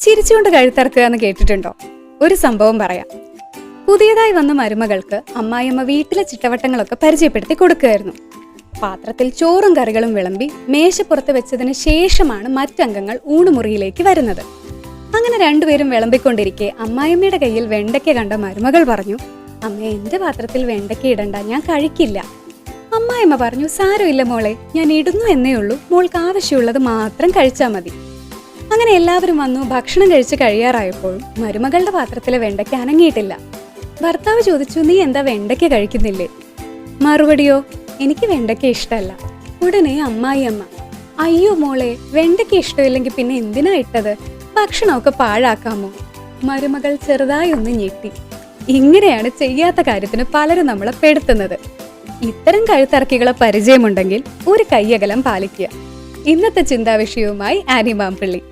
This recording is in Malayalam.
ചിരിച്ചുകൊണ്ട് കഴുത്തറക്കുക എന്ന് കേട്ടിട്ടുണ്ടോ? ഒരു സംഭവം പറയാം. പുതിയതായി വന്ന മരുമകൾക്ക് അമ്മായിയമ്മ വീട്ടിലെ ചിട്ടവട്ടങ്ങളൊക്കെ പരിചയപ്പെടുത്തി കൊടുക്കുകയായിരുന്നു. പാത്രത്തിൽ ചോറും കറികളും വിളമ്പി മേശപ്പുറത്ത് വെച്ചതിന് ശേഷമാണ് മറ്റംഗങ്ങൾ ഊണുമുറിയിലേക്ക് വരുന്നത്. അങ്ങനെ രണ്ടുപേരും വിളമ്പിക്കൊണ്ടിരിക്കെ അമ്മായിയമ്മയുടെ കയ്യിൽ വെണ്ടയ്ക്ക കണ്ട മരുമകൾ പറഞ്ഞു അമ്മ എന്റെ പാത്രത്തിൽ വെണ്ടയ്ക്ക ഇടണ്ട ഞാൻ കഴിക്കില്ല. അമ്മായിമ്മ പറഞ്ഞു സാരമില്ല മോളെ ഞാൻ ഇടുന്നു എന്നേ ഉള്ളൂ. മോൾക്ക് ആവശ്യമുള്ളത് മാത്രം കഴിച്ചാൽ മതി. അങ്ങനെ എല്ലാവരും വന്നു ഭക്ഷണം കഴിച്ച് കഴിയാറായപ്പോൾ മരുമകളുടെ പാത്രത്തിലെ വെണ്ടയ്ക്ക് അനങ്ങിയിട്ടില്ല. ഭർത്താവ് ചോദിച്ചു നീ എന്താ വെണ്ടയ്ക്ക കഴിക്കുന്നില്ലേ? മറുപടിയോ എനിക്ക് വെണ്ടയ്ക്ക ഇഷ്ടമല്ല ഉടനെ അമ്മായി അമ്മ അയ്യോ മോളെ വെണ്ടയ്ക്ക ഇഷ്ടമില്ലെങ്കിൽ പിന്നെ എന്തിനാ ഇട്ടത്? ഭക്ഷണമൊക്കെ പാഴാക്കാമോ? മരുമകൾ ചെറുതായി ഒന്ന് ഞെട്ടി. ഇങ്ങനെയാണ് ചെയ്യാത്ത കാര്യത്തിന് പലരും നമ്മളെ പെടുത്തുന്നത്. ഇത്തരം കഴുത്തറക്കികളെ പരിചയമുണ്ടെങ്കിൽ ഒരു കയ്യകലം പാലിക്കുക. ഇന്നത്തെ ചിന്താവിഷയവുമായി ആനി മാമ്പിള്ളി